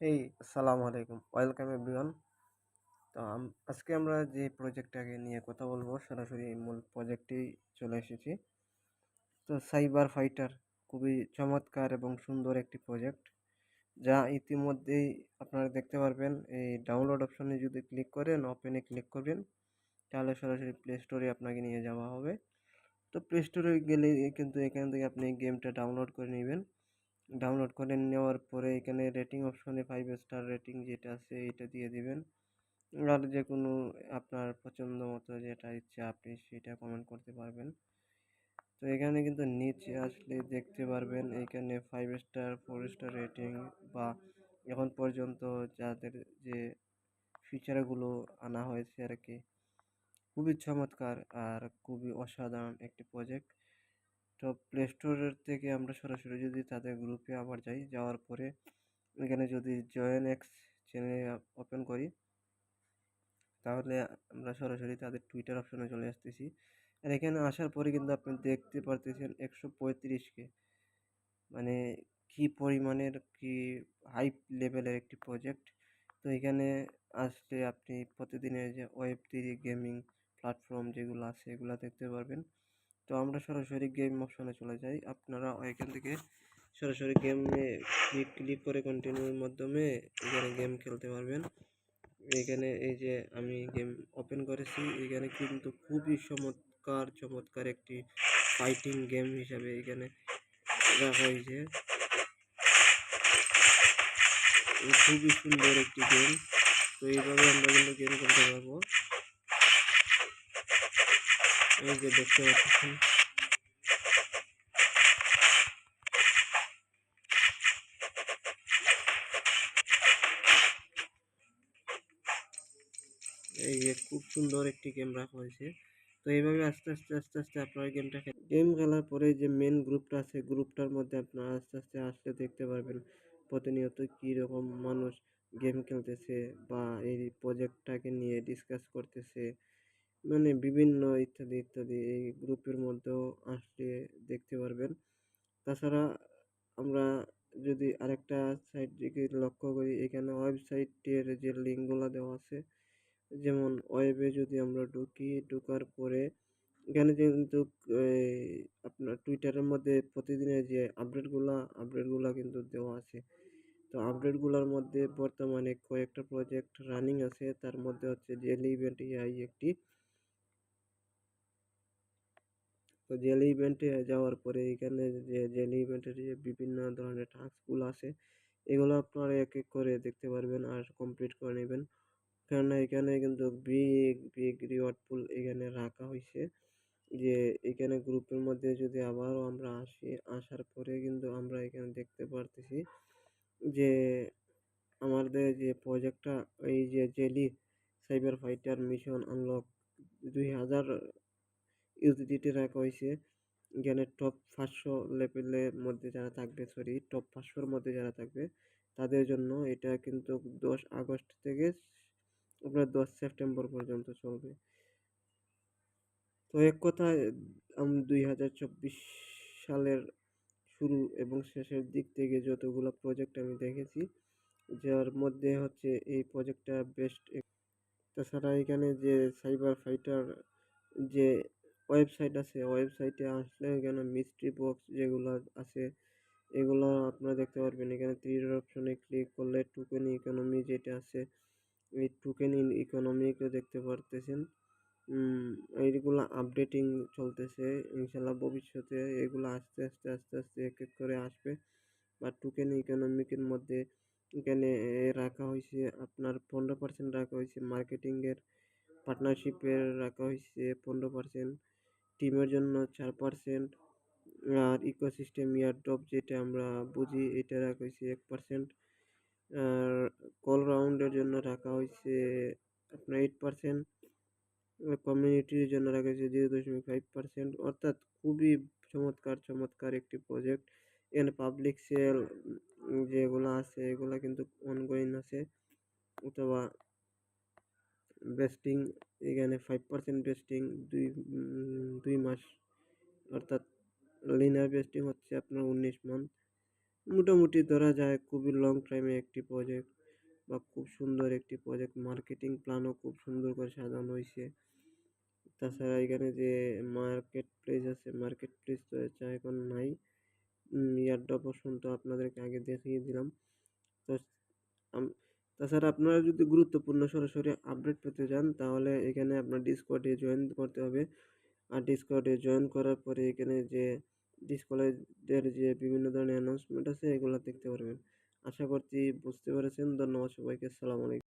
হেই আসসালামু আলাইকুম। Welcome everyone. তো আজকে আমরা যে প্রজেক্টটাকে নিয়ে কথা বলব, সরাসরি মূল প্রজেক্টেই চলে এসেছি। তো সাইবার ফাইটার খুবই চমৎকার এবং সুন্দর একটি প্রজেক্ট যা ইতিমধ্যেই আপনারা দেখতে পারবেন। এই ডাউনলোড অপশনে যদি ক্লিক করেন ওপেনে ক্লিক করবেন, তাহলে সরাসরি প্লে স্টোরে আপনাকে নিয়ে যাওয়া হবে। তো প্লে স্টোরে গেলে কিন্তু এখান থেকে আপনি গেমটা ডাউনলোড করে নেবেন। ডাউনলোড করে নেওয়ার পরে এখানে রেটিং অপশনে ফাইভ স্টার রেটিং যেটা আছে এটা দিয়ে দিবেন। আর যে কোনো আপনার পছন্দ মতো যেটা ইচ্ছা আপনি সেটা কমেন্ট করতে পারবেন। তো এখানে কিন্তু নিচে আসলে দেখতে পারবেন এখানে five star four star rating বা এখন পর্যন্ত যাদের যে ফিচারগুলো আনা হয়েছে আর কি খুবই চমৎকার আর খুবই অসাধারণ একটি প্রজেক্ট তো প্লে স্টোরের থেকে আমরা সরাসরি যদি তাদের গ্রুপে আবার যাই, যাওয়ার পরে এখানে যদি জয়েন এক্স চ্যানেল ওপেন করি, তাহলে আমরা সরাসরি তাদের টুইটার অপশনে চলে আসতেছি। আর এখানে আসার পরে কিন্তু আপনি দেখতে পারতেছেন একশো পঁয়ত্রিশকে মানে কি পরিমাণের, কি হাই লেভেলের একটি প্রজেক্ট তো এখানে আসলে আপনি প্রতিদিনের যে ওয়েব থ্রি গেমিং প্ল্যাটফর্ম যেগুলো আছে, এগুলো দেখতে পারবেন। তো আমরা সরাসরি গেম অপশনে চলে যাই। আপনারা এখান থেকে সরাসরি গেমে ক্লিক ক্লিক করে কন্টিনিউর মাধ্যমে এখানে গেম খেলতে পারবেন। এখানে এই যে আমি গেম ওপেন করেছি, এখানে কিন্তু খুবই চমৎকার চমৎকার একটি ফাইটিং গেম হিসাবে এখানে রাখা হয়েছে। খুবই সুন্দর একটি গেম তো এইভাবে আমরা কিন্তু গেম খেলতে পারব। এই যে দেখতে পাচ্ছেন। এই যে খুব সুন্দর একটি গেম রাখা হয়েছে। তো এইভাবে আস্তে আস্তে আস্তে আস্তে আপনারা গেমটা গেম খেলার পরে যে মেন গ্রুপটা আছে গ্রুপটার মধ্যে আপনারা আস্তে আস্তে আসলে দেখতে পারবেন প্রতিনিয়ত কীরকম মানুষ গেম খেলতেছে বা এই প্রজেক্টটাকে নিয়ে ডিসকাস করতেছে। মানে বিভিন্ন ইত্যাদি ইত্যাদি এই গ্রুপের মধ্যেও আসলে দেখতে পারবেন। তাছাড়া আমরা যদি আরেকটা সাইট দিকে লক্ষ্য করি, এখানে ওয়েবসাইটের যে লিঙ্কগুলো দেওয়া আছে, যেমন ওয়েবে যদি আমরা ঢুকি, ঢোকার পরে এখানে কিন্তু আপনার টুইটারের মধ্যে প্রতিদিনের যে আপডেটগুলো আপডেটগুলো কিন্তু দেওয়া আছে। তো আপডেটগুলোর মধ্যে বর্তমানে কয়েকটা প্রজেক্ট রানিং আছে, তার মধ্যে হচ্ছে জেলি ইভেন্ট এআই একটি। তো জেলি ইভেন্টে যাওয়ার পরে এখানে যে জেলি ইভেন্টের যে বিভিন্ন ধরনের টাস্কগুলো আছে, এগুলো আপনারা এক এক করে দেখতে পারবেন আর কমপ্লিট করে নেবেন। কেননা এখানে কিন্তু বিগ বিগ রিওয়ার্ড পুল এখানে রাখা হয়েছে যে এখানে গ্রুপের মধ্যে যদি আবারও আমরা আসি, আসার পরে কিন্তু আমরা এখানে দেখতে পারতেছি যে আমাদের যে প্রজেক্টটা এই যে জেলি সাইবার ফাইটার মিশন আনলক দুই হাজার ইউজিডিটি রাখা হয়েছে, এখানে টপ পাঁচশো লেভেলের মধ্যে যারা থাকবে সরি টপ পাঁচশোর মধ্যে যারা থাকবে, তাদের জন্য এটা কিন্তু দশ আগস্ট থেকে আপনার দশ সেপ্টেম্বর পর্যন্ত চলবে। তো এক কথায় আমি দুই হাজার চব্বিশ সালের শুরু এবং শেষের দিক থেকে যতগুলো প্রজেক্ট আমি দেখেছি, যার মধ্যে হচ্ছে এই প্রজেক্টটা বেস্ট তাছাড়া এখানে যে সাইবার ফাইটার যে ওয়েবসাইট আছে। ওয়েবসাইটে আসলে এখানে মিস্ট্রি বক্স যেগুলো আছে, এগুলো আপনারা দেখতে পারবেন। এখানে তীর অপশনে ক্লিক করলে টোকেন ইকোনমি যেটা আছে, এই টোকেন ইকোনমিকে দেখতে পারতেছেন। এইগুলো আপডেটিং চলতেছে। ইনশাল্লাহ ভবিষ্যতে এগুলো আস্তে আস্তে আস্তে আস্তে এক এক করে আসবে। বা টোকেন ইকোনমিকের মধ্যে এখানে রাখা হয়েছে, আপনার পনেরো পার্সেন্ট রাখা হয়েছে। মার্কেটিংয়ের পার্টনারশিপের রাখা হয়েছে পনেরো পার্সেন্ট টিমের জন্য চার পার্সেন্ট আর ইকোসিস্টেম ইয়ারড্রপ যেটা আমরা বুঝি এটা রাখা হয়েছে এক পার্সেন্ট আর কল রাউন্ডের জন্য রাখা হয়েছে আপনার এইট পার্সেন্ট কমিউনিটির জন্য রাখা হয়েছে জিরো দশমিক ফাইভ পার্সেন্ট অর্থাৎ খুবই চমৎকার চমৎকার একটি প্রজেক্ট এখানে পাবলিক সেল যেগুলো আছে, এগুলো কিন্তু অনগোয়িং আছে, অথবা বেস্টিং এখানে ফাইভ পার্সেন্ট বেস্টিং দুই দুই মাস, অর্থাৎ লিনার বেস্টিং হচ্ছে আপনার উনিশ মান্থ মোটামুটি ধরা যায় খুবই লং টাইমে একটি প্রজেক্ট বা খুব সুন্দর একটি প্রজেক্ট মার্কেটিং প্ল্যানও খুব সুন্দর করে সাজানো হয়েছে তাছাড়া এখানে যে মার্কেট প্লেস আছে মার্কেট প্লেস তো এখন নাই। ইয়ারড্রপ অপশন তো আপনাদেরকে আগে দেখিয়ে দিলাম। তো তাছাড়া আপনারা যদি গুরুত্বপূর্ণ সরাসরি আপডেট পেতে চান, তাহলে এখানে আপনার ডিসকর্ডে জয়েন করতে হবে। আর ডিসকর্ডে জয়েন করার পরে এখানে যে ডিসকলেজের যে বিভিন্ন ধরনের অ্যানাউন্সমেন্ট আছে, এগুলো দেখতে পারবেন। আশা করছি বুঝতে পেরেছেন। ধন্যবাদ সবাইকে। আসসালামু আলাইকুম।